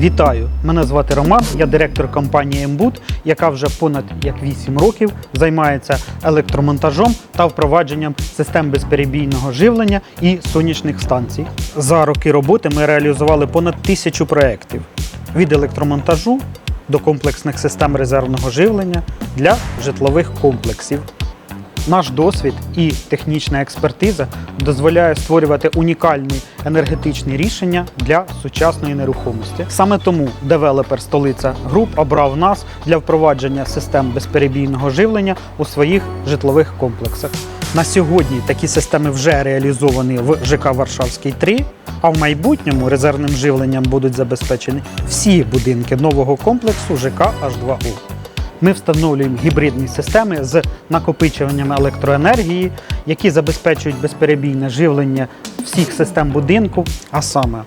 Вітаю! Мене звати Роман, я директор компанії МБУТ, яка вже понад як 8 років займається електромонтажом та впровадженням систем безперебійного живлення і сонячних станцій. За роки роботи ми реалізували понад тисячу проєктів від електромонтажу до комплексних систем резервного живлення для житлових комплексів. Наш досвід і технічна експертиза дозволяє створювати унікальні енергетичні рішення для сучасної нерухомості. Саме тому девелопер столиця груп обрав нас для впровадження систем безперебійного живлення у своїх житлових комплексах. На сьогодні такі системи вже реалізовані в ЖК Варшавський 3, а в майбутньому резервним живленням будуть забезпечені всі будинки нового комплексу ЖК H2O. Ми встановлюємо гібридні системи з накопичуванням електроенергії, які забезпечують безперебійне живлення всіх систем будинку, а саме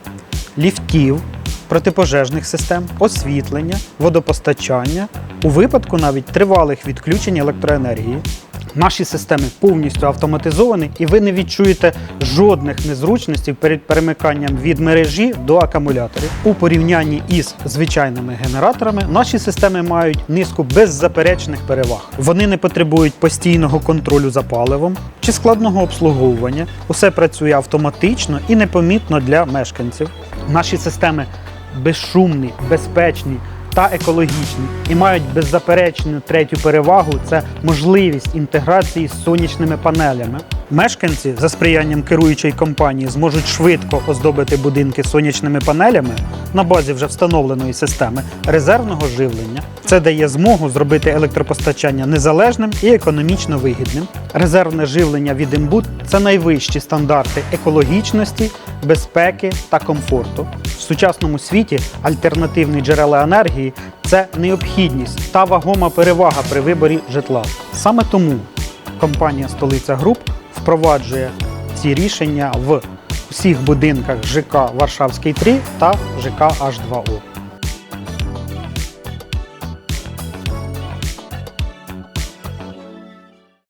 ліфтів, протипожежних систем, освітлення, водопостачання, у випадку навіть тривалих відключень електроенергії. Наші системи повністю автоматизовані, і ви не відчуєте жодних незручностей перед перемиканням від мережі до акумуляторів. У порівнянні із звичайними генераторами наші системи мають низку беззаперечних переваг. Вони не потребують постійного контролю за паливом чи складного обслуговування. Усе працює автоматично і непомітно для мешканців. Наші системи безшумні, безпечні та екологічні і мають беззаперечну третю перевагу це можливість інтеграції з сонячними панелями. Мешканці за сприянням керуючої компанії зможуть швидко оздобити будинки сонячними панелями на базі вже встановленої системи резервного живлення. Це дає змогу зробити електропостачання незалежним і економічно вигідним. Резервне живлення від Імбут це найвищі стандарти екологічності, безпеки та комфорту. В сучасному світі альтернативні джерела енергії це необхідність та вагома перевага при виборі житла. Саме тому компанія Столиця Груп впроваджує ці рішення в усіх будинках ЖК Варшавський 3 та ЖК H2O.